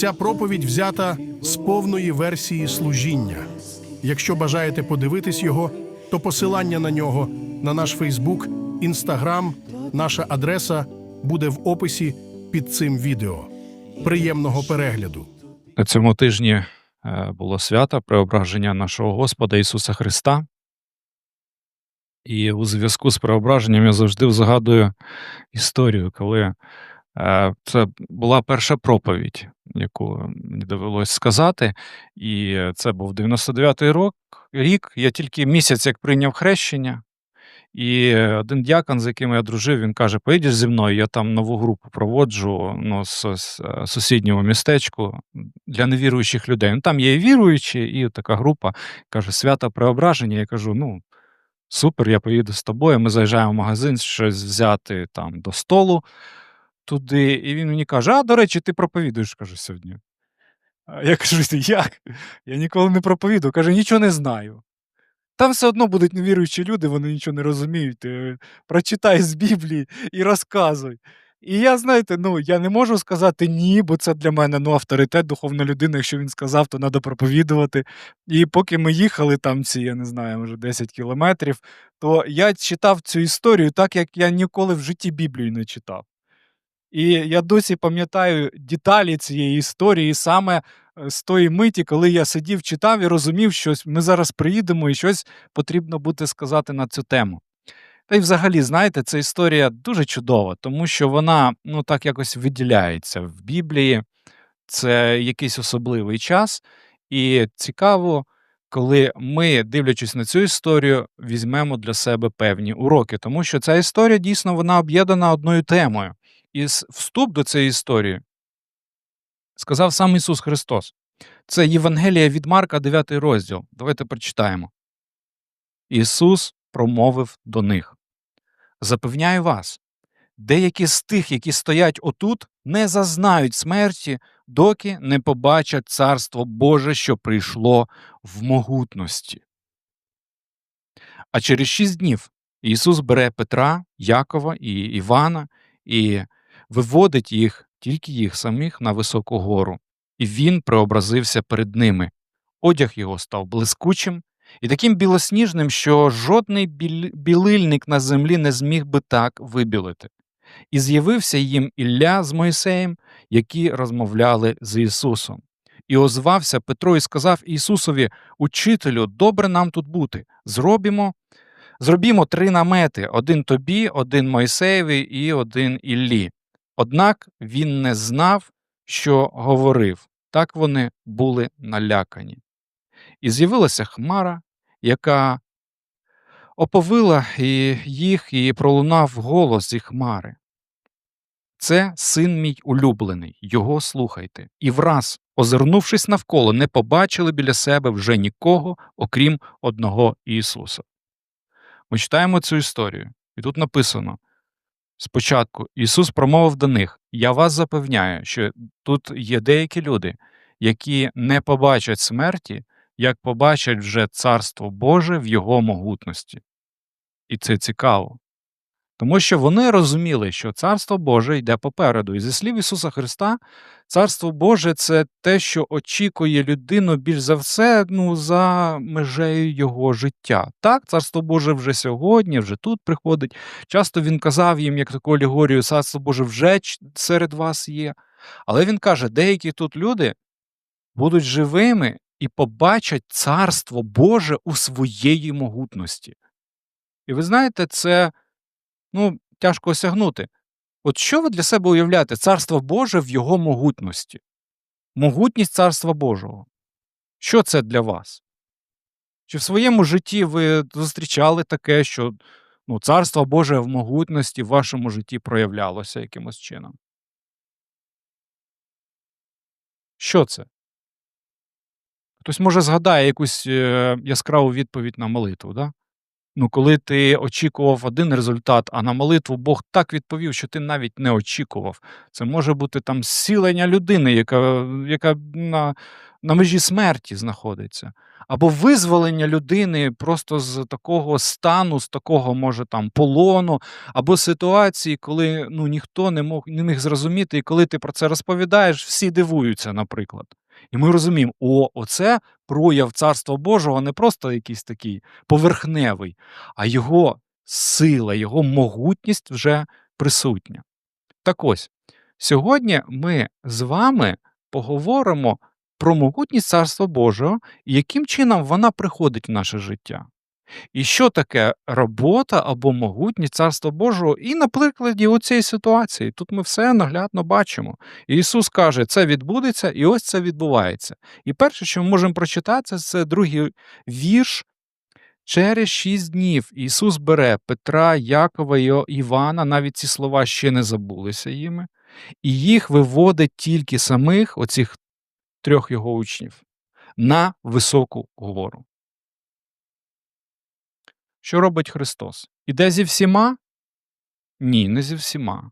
Ця проповідь взята з повної версії служіння. Якщо бажаєте подивитись його, то посилання на нього на наш Фейсбук, Інстаграм, наша адреса буде в описі під цим відео. Приємного перегляду! На цьому тижні е, було свято преображення нашого Господа Ісуса Христа. І у зв'язку з преображенням я завжди згадую історію, коли це була перша проповідь, яку мені довелось сказати. І це був 99-й рок, рік. Я тільки місяць як прийняв хрещення. І один дякон, з яким я дружив, він каже: Поїдеш зі мною, я там нову групу проводжу ну, з, з е, сусіднього містечку для невіруючих людей. Ну, там є і віруючі, і така група каже: свято преображення. Я кажу: ну, супер, я поїду з тобою. Ми заїжджаємо в магазин, щось взяти там до столу туди. І він мені каже: А, до речі, ти проповідуєш, кажу, сьогодні. Я кажу, як? Я ніколи не проповідую. Каже, нічого не знаю. Там все одно будуть невіруючі люди, вони нічого не розуміють. Прочитай з Біблії і розказуй. І я, знаєте, ну я не можу сказати ні, бо це для мене ну, авторитет, духовна людина. Якщо він сказав, то треба проповідувати. І поки ми їхали там ці, я не знаю, може 10 кілометрів, то я читав цю історію так, як я ніколи в житті Біблію не читав. І я досі пам'ятаю деталі цієї історії саме з тої миті, коли я сидів, читав і розумів, що ми зараз приїдемо і щось потрібно буде сказати на цю тему. Та й взагалі, знаєте, ця історія дуже чудова, тому що вона ну, так якось виділяється в Біблії. Це якийсь особливий час, і цікаво, коли ми, дивлячись на цю історію, візьмемо для себе певні уроки, тому що ця історія дійсно вона об'єднана одною темою. І с- вступ до цієї історії сказав сам Ісус Христос. Це Євангелія від Марка, 9 розділ. Давайте прочитаємо. Ісус промовив до них: Запевняю вас, деякі з тих, які стоять отут, не зазнають смерті, доки не побачать Царство Боже, що прийшло в могутності. А через шість днів Ісус бере Петра, Якова і Івана і виводить їх, тільки їх самих, на високу гору, і він преобразився перед ними. Одяг його став блискучим і таким білосніжним, що жодний білильник на землі не зміг би так вибілити. І з'явився їм Ілля з Мойсеєм, які розмовляли з Ісусом. І озвався Петро і сказав Ісусові: Учителю, добре нам тут бути. Зробімо, зробімо три намети: один тобі, один Мойсеєві і один Іллі. Однак він не знав, що говорив. Так вони були налякані. І з'явилася хмара, яка оповила їх, і пролунав голос зі хмари. Це син мій улюблений, його слухайте. І враз, озирнувшись навколо, не побачили біля себе вже нікого, окрім одного Ісуса. Ми читаємо цю історію, і тут написано: спочатку Ісус промовив до них: Я вас запевняю, що тут є деякі люди, які не побачать смерті, як побачать вже Царство Боже в Його могутності. І це цікаво. Тому що вони розуміли, що Царство Боже йде попереду. І зі слів Ісуса Христа, Царство Боже це те, що очікує людину більш за все ну, за межею його життя. Так, Царство Боже вже сьогодні, вже тут приходить. Часто він казав їм, як таку алегорію, Царство Боже вже серед вас є. Але він каже, деякі тут люди будуть живими і побачать Царство Боже у своєї могутності. І ви знаєте, це ну, тяжко осягнути. От що ви для себе уявляєте? Царство Боже в його могутності? Могутність Царства Божого. Що це для вас? Чи в своєму житті ви зустрічали таке, що ну, Царство Боже в могутності в вашому житті проявлялося якимось чином? Що це? Хтось може згадає якусь е, яскраву відповідь на молитву, да? Ну, коли ти очікував один результат, а на молитву Бог так відповів, що ти навіть не очікував. Це може бути там зцілення людини, яка, яка на, на межі смерті знаходиться. Або визволення людини просто з такого стану, з такого, може, там, полону, або ситуації, коли ну, ніхто не, мог, не міг зрозуміти, і коли ти про це розповідаєш, всі дивуються, наприклад. І ми розуміємо, о, оце прояв Царства Божого не просто якийсь такий поверхневий, а його сила, його могутність вже присутня. Так ось, сьогодні ми з вами поговоримо про могутність Царства Божого і яким чином вона приходить в наше життя. І що таке робота або могутність Царства Божого, і на прикладі оцієї ситуації. Тут ми все наглядно бачимо. І Ісус каже, це відбудеться, і ось це відбувається. І перше, що ми можемо прочитати, це другий вірш. Через шість днів Ісус бере Петра, Якова і Івана, навіть ці слова ще не забулися їми, і їх виводить тільки самих, оцих трьох його учнів, на високу гору. Що робить Христос? Іде зі всіма? Ні, не зі всіма.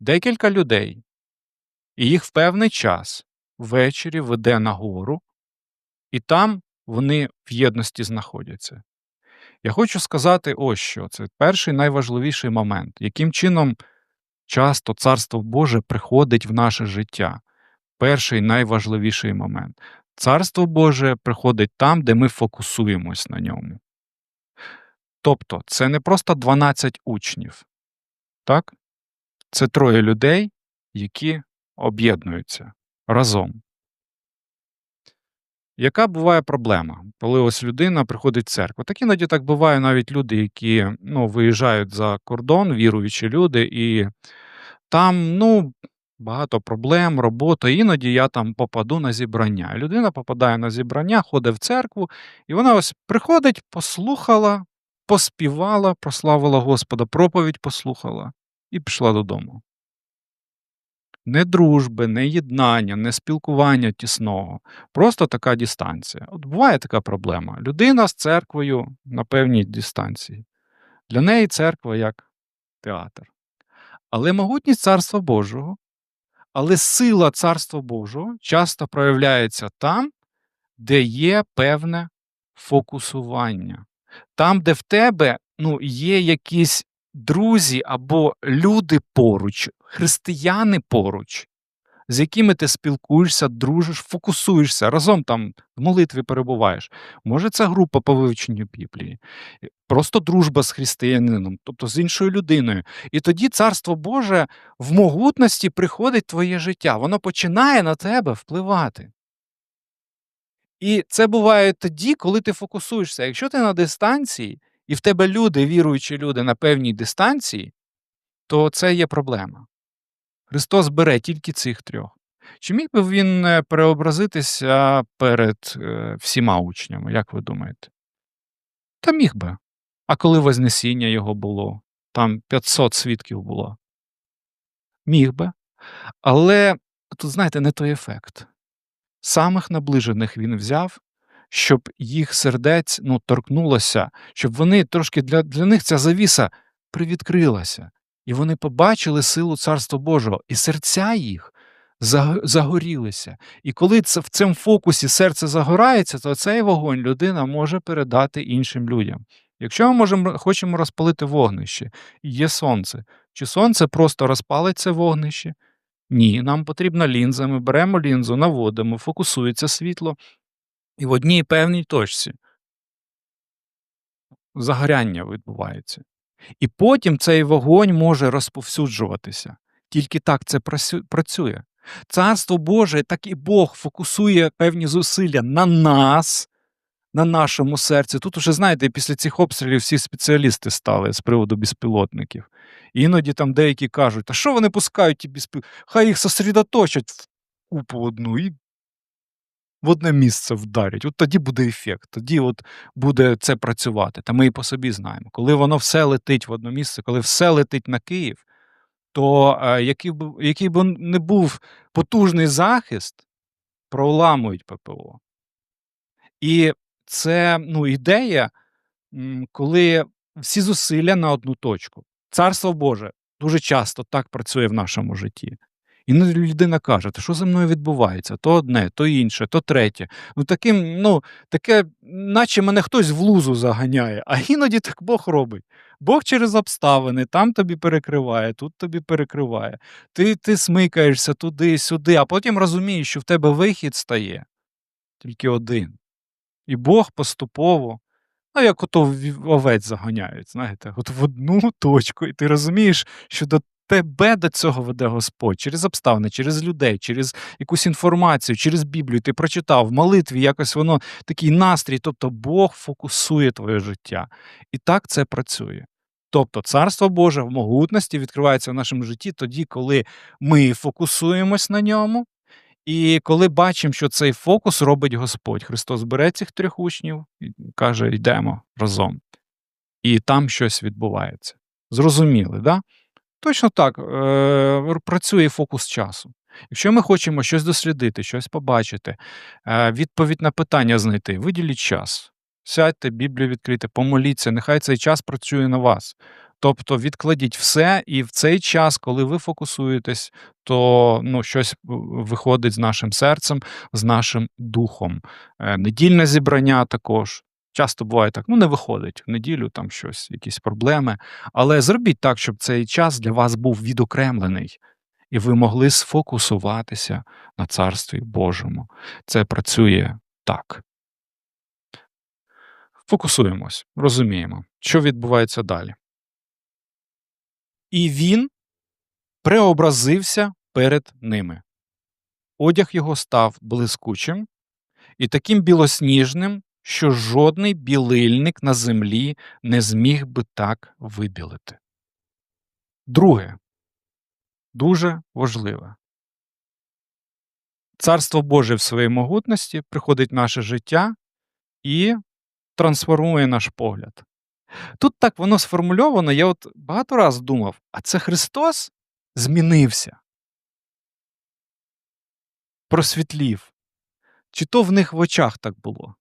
Декілька людей, і їх в певний час ввечері веде на гору, і там вони в єдності знаходяться. Я хочу сказати ось що. Це перший найважливіший момент, яким чином часто Царство Боже приходить в наше життя. Перший найважливіший момент. Царство Боже приходить там, де ми фокусуємось на ньому. Тобто, це не просто 12 учнів, так? Це троє людей, які об'єднуються разом. Яка буває проблема, коли ось людина приходить в церкву? Так іноді так буває навіть люди, які ну, виїжджають за кордон, віруючі люди, і там ну, багато проблем, робота. Іноді я там попаду на зібрання. Людина попадає на зібрання, ходить в церкву, і вона ось приходить, послухала, поспівала, прославила Господа, проповідь послухала і пішла додому. Не дружби, не єднання, не спілкування тісного, просто така дистанція. От буває така проблема. Людина з церквою на певній дистанції. Для неї церква як театр. Але могутність Царства Божого, але сила Царства Божого часто проявляється там, де є певне фокусування. Там, де в тебе ну, є якісь друзі або люди поруч, християни поруч, з якими ти спілкуєшся, дружиш, фокусуєшся, разом там в молитві перебуваєш. Може, це група по вивченню Біблії, просто дружба з християнином, тобто з іншою людиною. І тоді Царство Боже в могутності приходить твоє життя, воно починає на тебе впливати. І це буває тоді, коли ти фокусуєшся. Якщо ти на дистанції, і в тебе люди, віруючі люди на певній дистанції, то це є проблема. Христос бере тільки цих трьох. Чи міг би він е, переобразитися перед е, всіма учнями, як ви думаєте? Та міг би. А коли Вознесіння його було, там 500 свідків було. Міг би. Але тут, знаєте, не той ефект. Самих наближених він взяв, щоб їх сердець ну, торкнулося, щоб вони трошки для, для них ця завіса привідкрилася, і вони побачили силу Царства Божого, і серця їх загорілися. І коли це в цьому фокусі серце загорається, то цей вогонь людина може передати іншим людям. Якщо ми можемо, хочемо розпалити вогнище, і є сонце, чи сонце просто розпалить це вогнище? Ні, нам потрібна лінза. Ми беремо лінзу, наводимо, фокусується світло, і в одній певній точці загоряння відбувається. І потім цей вогонь може розповсюджуватися. Тільки так це працює. Царство Боже, так і Бог фокусує певні зусилля на нас, на нашому серці. Тут уже, знаєте, після цих обстрілів всі спеціалісти стали з приводу безпілотників. Іноді там деякі кажуть, а що вони пускають ті безпілотники? Хай їх сосредоточать в купу одну і в одне місце вдарять. От тоді буде ефект, тоді от буде це працювати. Та ми і по собі знаємо. Коли воно все летить в одне місце, коли все летить на Київ, то е, який, б, який би не був потужний захист, проламують ППО. І це ну, ідея коли всі зусилля на одну точку. Царство Боже дуже часто так працює в нашому житті. Іноді людина каже, що зі мною відбувається? То одне, то інше, то третє. Ну, таким, ну, таке, наче мене хтось в лузу заганяє, а іноді так Бог робить. Бог через обставини, там тобі перекриває, тут тобі перекриває. Ти, ти смикаєшся туди, сюди, а потім розумієш, що в тебе вихід стає тільки один. І Бог поступово, ну, як ото овець заганяють, знаєте, от в одну точку, і ти розумієш, що до тебе до цього веде Господь через обставини, через людей, через якусь інформацію, через Біблію. Ти прочитав в молитві, якось воно такий настрій, тобто Бог фокусує твоє життя. І так це працює. Тобто Царство Боже в могутності відкривається в нашому житті тоді, коли ми фокусуємось на ньому, і коли бачимо, що цей фокус робить Господь. Христос бере цих трьох учнів і каже: йдемо разом. І там щось відбувається. Зрозуміли, да? Точно так е, працює фокус часу. Якщо ми хочемо щось дослідити, щось побачити, е, відповідь на питання знайти, виділіть час. Сядьте, Біблію відкрийте, помоліться, нехай цей час працює на вас. Тобто відкладіть все, і в цей час, коли ви фокусуєтесь, то ну, щось виходить з нашим серцем, з нашим духом. Е, Недільне зібрання також. Часто буває так, ну не виходить в неділю, там щось, якісь проблеми. Але зробіть так, щоб цей час для вас був відокремлений, і ви могли сфокусуватися на Царстві Божому. Це працює так. Фокусуємось, розуміємо, що відбувається далі. І він преобразився перед ними. Одяг його став блискучим і таким білосніжним, що жодний білильник на землі не зміг би так вибілити. Друге, дуже важливе. Царство Боже в своїй могутності приходить в наше життя і трансформує наш погляд. Тут так воно сформульовано, я от багато раз думав, а це Христос змінився, просвітлів. Чи то в них в очах так було?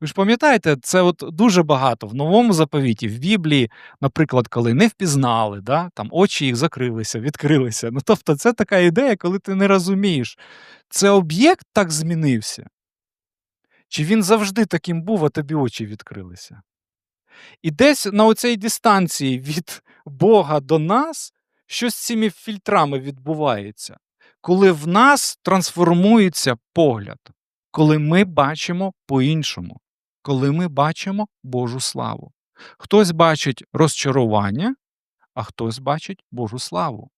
Ви ж пам'ятаєте, це от дуже багато в новому заповіті, в Біблії, наприклад, коли не впізнали, да, там очі їх закрилися, відкрилися. Ну тобто, це така ідея, коли ти не розумієш, це об'єкт так змінився, чи він завжди таким був, а тобі очі відкрилися. І десь на оцій дистанції від Бога до нас щось з цими фільтрами відбувається, коли в нас трансформується погляд, коли ми бачимо по-іншому, коли ми бачимо Божу славу. Хтось бачить розчарування, а хтось бачить Божу славу.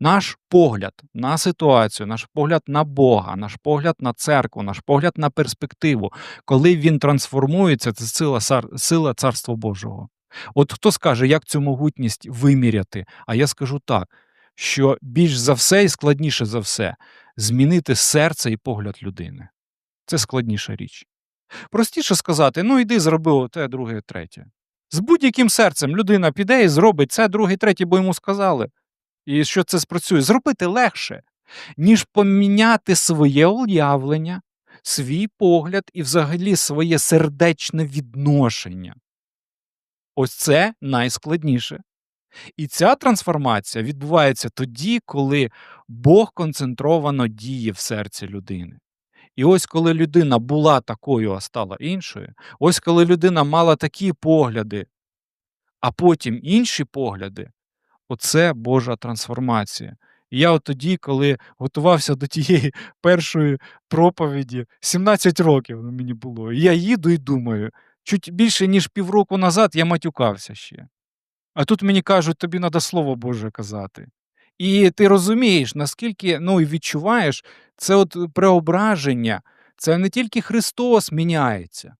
Наш погляд на ситуацію, наш погляд на Бога, наш погляд на церкву, наш погляд на перспективу, коли він трансформується, це сила, сила Царства Божого. От хто скаже, як цю могутність виміряти? А я скажу так, що більш за все і складніше за все змінити серце і погляд людини. Це складніша річ. Простіше сказати: ну йди, зроби те, друге, третє. З будь-яким серцем людина піде і зробить це, друге, третє, бо йому сказали. І що це спрацює? Зробити легше, ніж поміняти своє уявлення, свій погляд і взагалі своє сердечне відношення. Ось це найскладніше. І ця трансформація відбувається тоді, коли Бог концентровано діє в серці людини. І ось коли людина була такою, а стала іншою, ось коли людина мала такі погляди, а потім інші погляди, оце Божа трансформація. І я от тоді, коли готувався до тієї першої проповіді, 17 років мені було, і я їду і думаю, чуть більше, ніж півроку назад я матюкався ще. А тут мені кажуть, тобі треба Слово Боже казати. І ти розумієш, наскільки ну, і відчуваєш, це от преображення, це не тільки Христос міняється,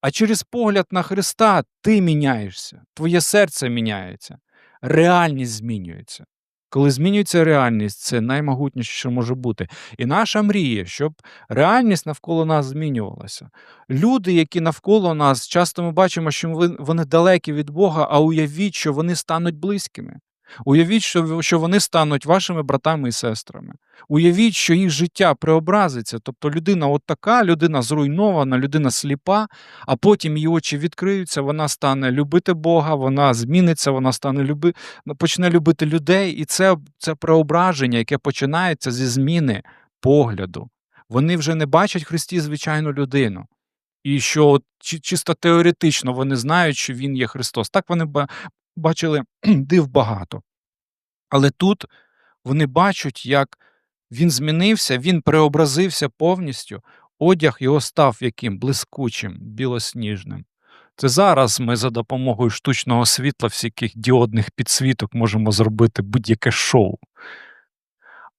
а через погляд на Христа ти міняєшся, твоє серце міняється, реальність змінюється. Коли змінюється реальність, це наймогутніше, що може бути. І наша мрія, щоб реальність навколо нас змінювалася. Люди, які навколо нас, часто ми бачимо, що вони далекі від Бога, а уявіть, що вони стануть близькими. Уявіть, що, вони стануть вашими братами і сестрами. Уявіть, що їх життя преобразиться. Тобто людина от така, людина зруйнована, людина сліпа, а потім її очі відкриються, вона стане любити Бога, вона зміниться, вона стане люби, почне любити людей. І це, це преображення, яке починається зі зміни погляду. Вони вже не бачать Христі звичайну людину. І що чисто теоретично вони знають, що він є Христос. Так вони бачили див багато. Але тут вони бачать, як він змінився, він преобразився повністю, одяг його став яким блискучим, білосніжним. Це зараз ми за допомогою штучного світла, всяких діодних підсвіток можемо зробити будь-яке шоу.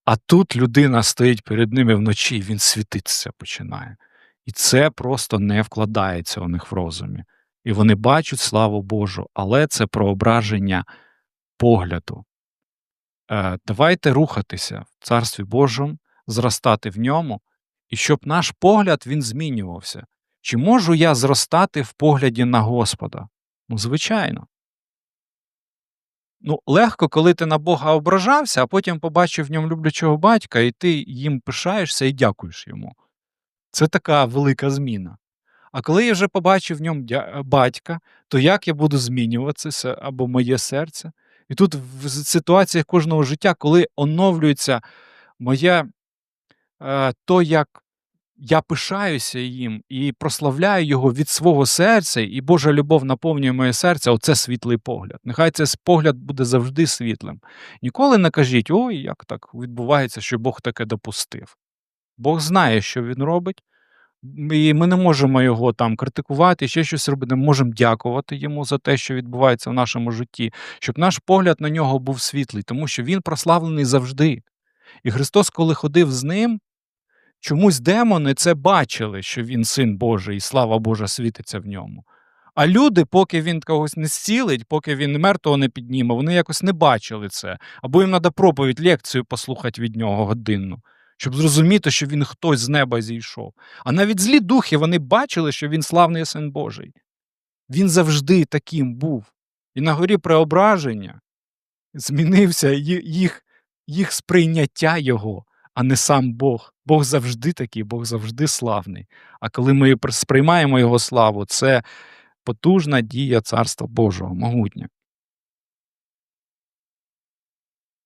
А тут людина стоїть перед ними вночі, і він світитися починає. І це просто не вкладається у них в розумі. І вони бачать славу Божу, але це проображення погляду. Е, давайте рухатися в Царстві Божому, зростати в ньому, і щоб наш погляд він змінювався. Чи можу я зростати в погляді на Господа? Ну, звичайно. Ну, легко, коли ти на Бога ображався, а потім побачив в ньому люблячого батька, і ти їм пишаєшся і дякуєш йому. Це така велика зміна. А коли я вже побачив в ньому батька, то як я буду змінюватися або моє серце? І тут в ситуаціях кожного життя, коли оновлюється моє е, то, як я пишаюся їм і прославляю його від свого серця, і Божа любов наповнює моє серце, оце світлий погляд. Нехай цей погляд буде завжди світлим. Ніколи не кажіть, ой, як так відбувається, що Бог таке допустив. Бог знає, що він робить, і ми не можемо його там критикувати, ще щось робити. Ми можемо дякувати йому за те, що відбувається в нашому житті, щоб наш погляд на нього був світлий, тому що він прославлений завжди. І Христос, коли ходив з ним, чомусь демони це бачили, що він син Божий, і слава Божа світиться в ньому. А люди, поки він когось не зцілить, поки він мертвого не підніме, вони якось не бачили це. Або їм треба проповідь, лекцію послухати від нього годинну, щоб зрозуміти, що він хтось з неба зійшов. А навіть злі духи вони бачили, що він славний син Божий. Він завжди таким був. І на горі преображення змінився їх, їх сприйняття його, а не сам Бог. Бог завжди такий, Бог завжди славний. А коли ми сприймаємо його славу, це потужна дія Царства Божого, могутня.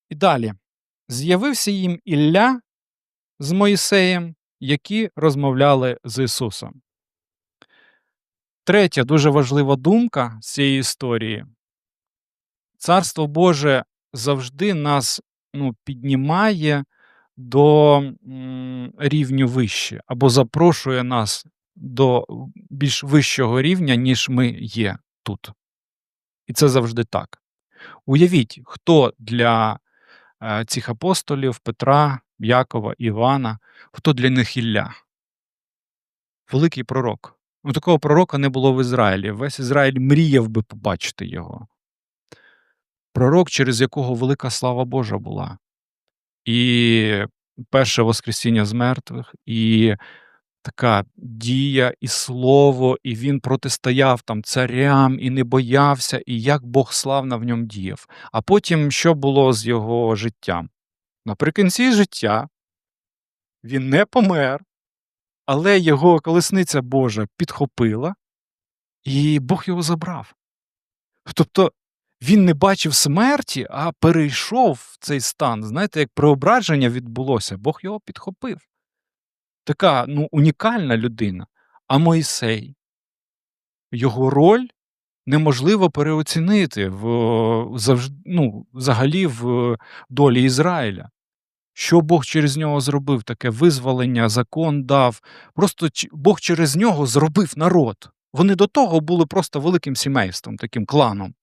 І далі. З'явився їм Ілля з Моїсеєм, які розмовляли з Ісусом. Третя дуже важлива думка з цієї історії. Царство Боже завжди нас ну, піднімає до рівню вище, або запрошує нас до більш вищого рівня, ніж ми є тут. І це завжди так. Уявіть, хто для е, цих апостолів Петра, Якова, Івана, хто для них Ілля? Великий пророк. Ну, такого пророка не було в Ізраїлі. Весь Ізраїль мріяв би побачити його. Пророк, через якого велика слава Божа була. І перше Воскресіння з мертвих, і така дія, і слово, і він протистояв там царям і не боявся, і як Бог славно в ньому діяв. А потім що було з його життям? Наприкінці життя він не помер, але його колесниця Божа підхопила, і Бог його забрав. Тобто він не бачив смерті, а перейшов в цей стан. Знаєте, як преображення відбулося, Бог його підхопив. Така ну, унікальна людина. А Мойсей, його роль неможливо переоцінити в, завж- ну, взагалі в долі Ізраїля. Що Бог через нього зробив? Таке визволення, закон дав. Просто Бог через нього зробив народ. Вони до того були просто великим сімейством, таким кланом.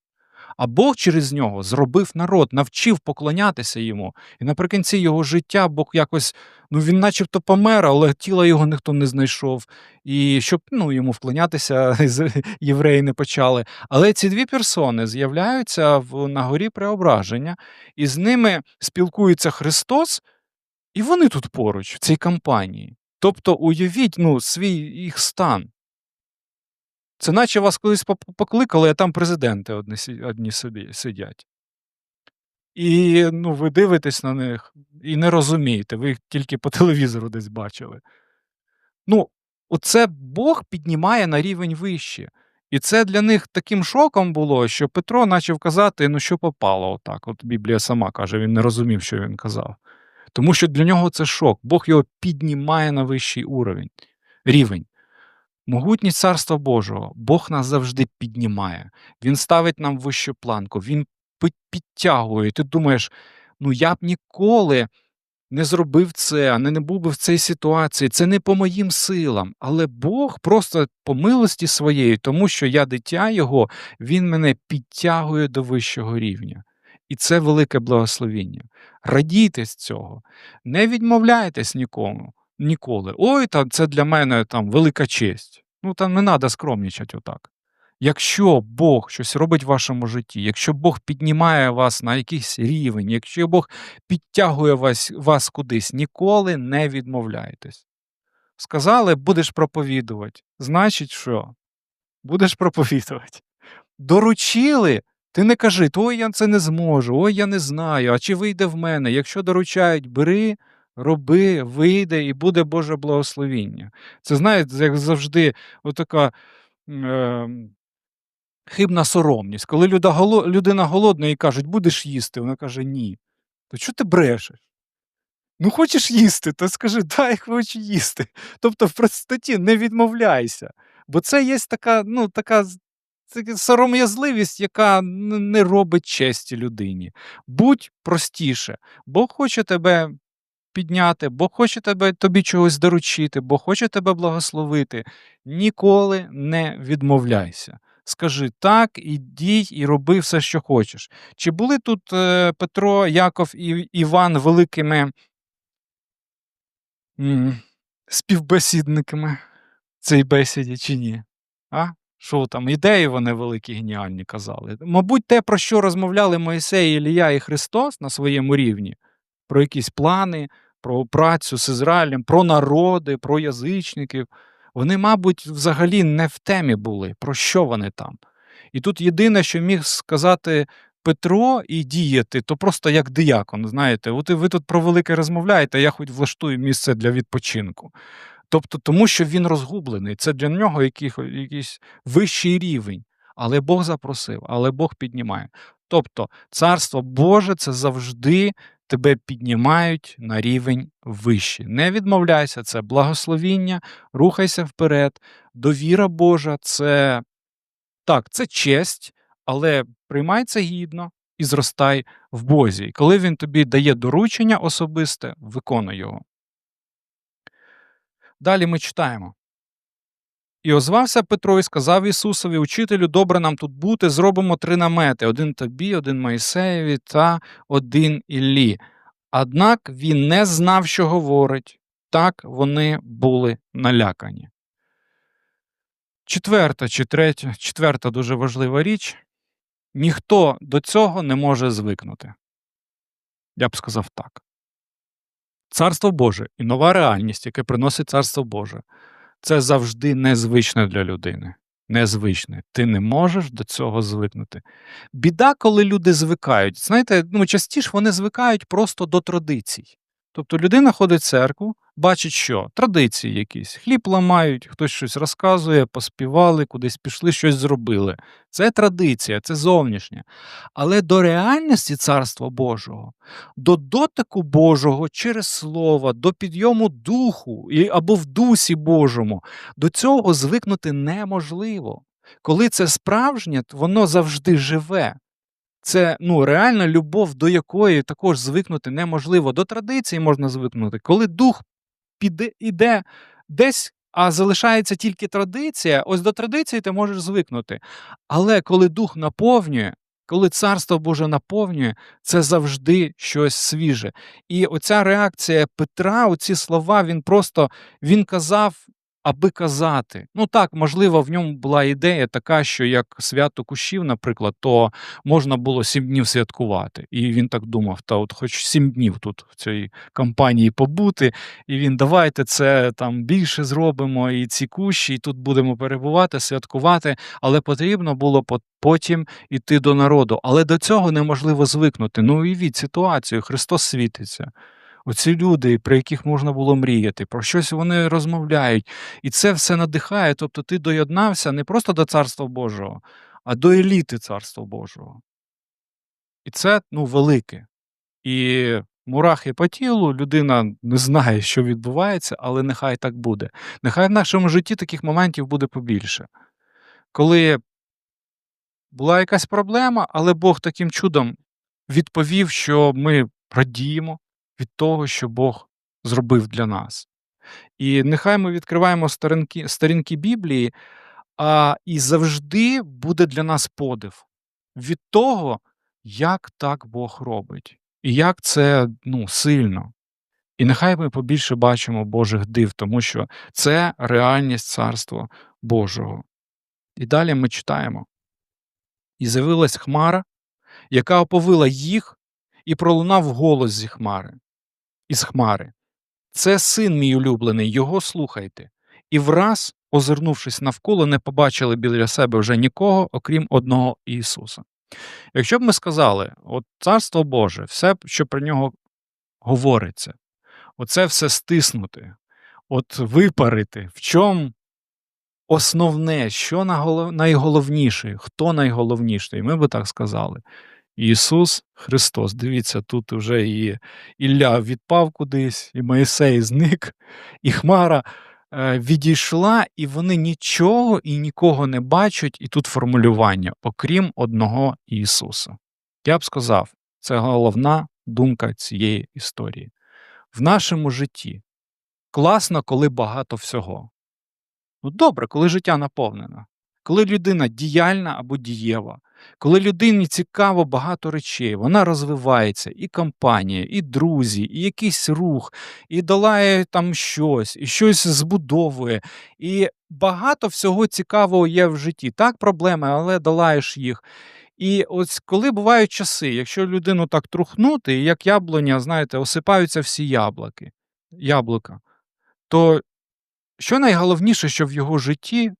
А Бог через нього зробив народ, навчив поклонятися йому. І наприкінці його життя Бог якось, ну він начебто помер, але тіла його ніхто не знайшов. І щоб ну, йому вклонятися, євреї не почали. Але ці дві персони з'являються в, на горі преображення, і з ними спілкується Христос, і вони тут поруч, в цій кампанії. Тобто, уявіть ну, свій їх стан. Це наче вас колись покликали, а там президенти одні, одні сидять. І ну, ви дивитесь на них і не розумієте, ви їх тільки по телевізору десь бачили. Ну, оце Бог піднімає на рівень вище. І це для них таким шоком було, що Петро почав казати, ну що попало отак. От Біблія сама каже, він не розумів, що він казав. Тому що для нього це шок. Бог його піднімає на вищий уровень, рівень. Могутність Царства Божого, Бог нас завжди піднімає. Він ставить нам вищу планку, Він підтягує. І ти думаєш, ну я б ніколи не зробив це, не, не був би в цій ситуації. Це не по моїм силам. Але Бог просто по милості своєї, тому що я дитя Його, Він мене підтягує до вищого рівня. І це велике благословіння. Радійте з цього, не відмовляйтесь нікому, ніколи. Ой, там це для мене там велика честь. Ну там не треба скромнічати отак. Якщо Бог щось робить в вашому житті, якщо Бог піднімає вас на якийсь рівень, якщо Бог підтягує вас, вас кудись, ніколи не відмовляйтесь. Сказали, будеш проповідувати. Значить, що? Будеш проповідувати. Доручили, ти не кажи, ой, я це не зможу, ой, я не знаю, а чи вийде в мене. Якщо доручають, бери, роби, вийде і буде Боже благословіння. Це знаєте, як завжди, отака. Е, хибна соромність. Коли людина голодна і кажуть, будеш їсти, вона каже ні. То чого ти брешеш? Ну, хочеш їсти, то скажи, дай хочу їсти. Тобто, в простоті не відмовляйся. Бо це є така, ну, така з- сором'язливість, яка не робить честі людині. Будь простіше. Бог хоче тебе підняти, Бог хоче тебе, тобі чогось доручити, Бог хоче тебе благословити. Ніколи не відмовляйся. Скажи так, і і роби все, що хочеш. Чи були тут е, Петро, Яков і Іван великими співбесідниками цій бесіді, чи ні? А? Що там, ідеї вони великі, геніальні казали. Мабуть, те, про що розмовляли Моїсей, Ілія і Христос на своєму рівні, про якісь плани, про працю з Ізраїлем, про народи, про язичників. Вони, мабуть, взагалі не в темі були, про що вони там. І тут єдине, що міг сказати Петро і діяти, то просто як диякон. Знаєте, от ви тут про велике розмовляєте, я хоч влаштую місце для відпочинку. Тобто, тому що він розгублений. Це для нього який, якийсь вищий рівень. Але Бог запросив, але Бог піднімає. Тобто, царство Боже це завжди тебе піднімають на рівень вищий. Не відмовляйся, це благословіння, рухайся вперед. Довіра Божа це так, це честь, але приймай це гідно і зростай в Бозі. І коли він тобі дає доручення особисте, виконуй його. Далі ми читаємо. І озвався Петро і сказав Ісусові, Учителю, добре нам тут бути, зробимо три намети: один тобі, один Моїсеєві та один Іллі. Однак він не знав, що говорить, так вони були налякані. Четверта чи третя, четверта дуже важлива річ. Ніхто до цього не може звикнути. Я б сказав так. Царство Боже і нова реальність, яке приносить Царство Боже, це завжди незвичне для людини. Незвичне. Ти не можеш до цього звикнути. Біда, коли люди звикають. Знаєте, ну, частіше вони звикають просто до традицій. Тобто людина ходить в церкву, бачить, що традиції якісь, хліб ламають, хтось щось розказує, поспівали, кудись пішли, щось зробили. Це традиція, це зовнішнє. Але до реальності Царства Божого, до дотику Божого через Слово, до підйому духу або в дусі Божому, до цього звикнути неможливо. Коли це справжнє, воно завжди живе. Це ну, реальна любов, до якої також звикнути неможливо. До традиції можна звикнути. Коли дух піде, іде десь, а залишається тільки традиція, ось до традиції ти можеш звикнути. Але коли дух наповнює, коли царство Боже наповнює, це завжди щось свіже. І оця реакція Петра, оці слова, він просто він казав аби казати. Ну так, можливо, в ньому була ідея така, що як свято кущів, наприклад, то можна було сім днів святкувати. І він так думав: та от хоч сім днів тут в цій компанії побути, і він давайте це там більше зробимо, і ці кущі, і тут будемо перебувати, святкувати. Але потрібно було потім іти до народу. Але до цього неможливо звикнути. Ну уявіть ситуацію, Христос світиться. Оці люди, про яких можна було мріяти, про щось вони розмовляють, і це все надихає. Тобто ти доєднався не просто до Царства Божого, а до еліти Царства Божого. І це ну, велике. І мурахи по тілу, людина не знає, що відбувається, але нехай так буде. Нехай в нашому житті таких моментів буде побільше. Коли була якась проблема, але Бог таким чудом відповів, що ми радіємо від того, що Бог зробив для нас. І нехай ми відкриваємо сторінки, сторінки Біблії, а і завжди буде для нас подив від того, як так Бог робить, і як це ну, сильно. І нехай ми побільше бачимо Божих див, тому що це реальність Царства Божого. І далі ми читаємо. І з'явилась хмара, яка оповила їх, і пролунав голос зі хмари, із хмари. Це син мій улюблений, його слухайте. І враз, озирнувшись навколо, не побачили біля себе вже нікого, окрім одного Ісуса. Якщо б ми сказали, от Царство Боже, все, що про нього говориться, оце все стиснути, от випарити, в чому основне, що найголовніше, хто найголовніший, ми би так сказали. Ісус Христос. Дивіться, тут вже і Ілля відпав кудись, і Моїсей зник, і Хмара е, відійшла, і вони нічого і нікого не бачать, і тут формулювання, окрім одного Ісуса. Я б сказав, це головна думка цієї історії. В нашому житті класно, коли багато всього. Ну, добре, коли життя наповнено, коли людина діяльна або дієва, коли людині цікаво багато речей, вона розвивається, і компанія, і друзі, і якийсь рух, і долає там щось, і щось збудовує. І багато всього цікавого є в житті. Так, проблеми, але долаєш їх. І ось коли бувають часи, якщо людину так трухнути, і як яблуня, знаєте, осипаються всі яблуки, яблука, то що найголовніше, що в його житті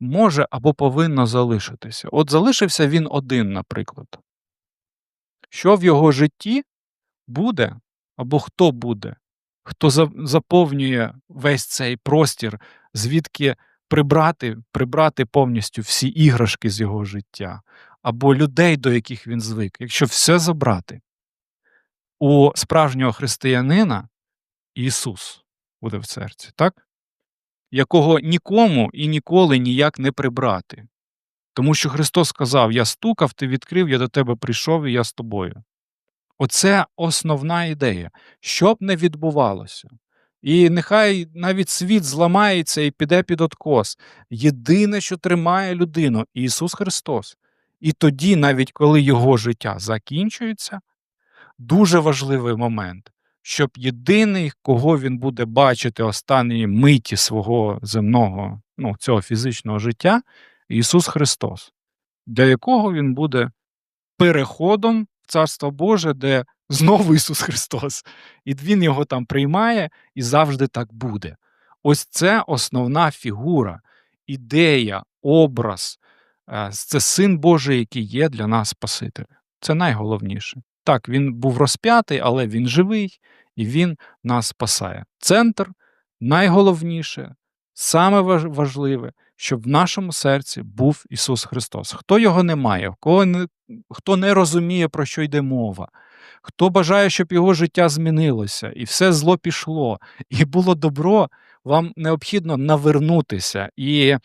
може або повинно залишитися? От залишився він один, наприклад. Що в його житті буде, або хто буде, хто заповнює весь цей простір, звідки прибрати, прибрати повністю всі іграшки з його життя, або людей, до яких він звик, якщо все забрати. У справжнього християнина Ісус буде в серці, так? Якого нікому і ніколи ніяк не прибрати. Тому що Христос сказав: Я стукав, ти відкрив, я до тебе прийшов і я з тобою. Оце основна ідея, що б не відбувалося. І нехай навіть світ зламається і піде під откос. Єдине, що тримає людину, Ісус Христос. І тоді, навіть коли його життя закінчується, дуже важливий момент, щоб єдиний, кого він буде бачити останні миті свого земного, ну, цього фізичного життя, Ісус Христос, для якого він буде переходом в Царство Боже, де знову Ісус Христос, і Він його там приймає, і завжди так буде. Ось це основна фігура, ідея, образ. е, Це син Божий, який є для нас Спасителем. Це найголовніше. Так, він був розп'ятий, але він живий і він нас спасає. Центр найголовніше, саме важливе, щоб в нашому серці був Ісус Христос. Хто його не має, кого не, хто не розуміє, про що йде мова, хто бажає, щоб його життя змінилося, і все зло пішло, і було добро, вам необхідно навернутися і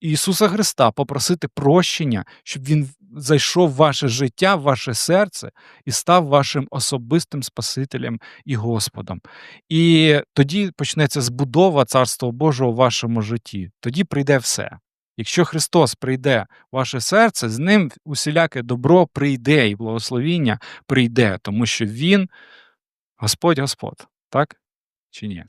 Ісуса Христа попросити прощення, щоб Він зайшов в ваше життя, в ваше серце і став вашим особистим Спасителем і Господом. І тоді почнеться збудова Царства Божого в вашому житті. Тоді прийде все. Якщо Христос прийде в ваше серце, з ним усіляке добро прийде і благословіння прийде, тому що Він Господь Господь, так чи ні?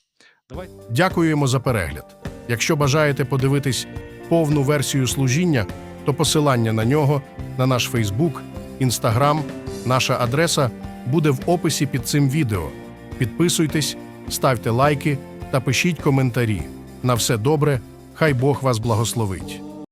Давайте. Дякуємо за перегляд. Якщо бажаєте подивитись повну версію служіння, то посилання на нього, на наш Фейсбук, Інстаграм, наша адреса буде в описі під цим відео. Підписуйтесь, ставте лайки та пишіть коментарі. На все добре, хай Бог вас благословить.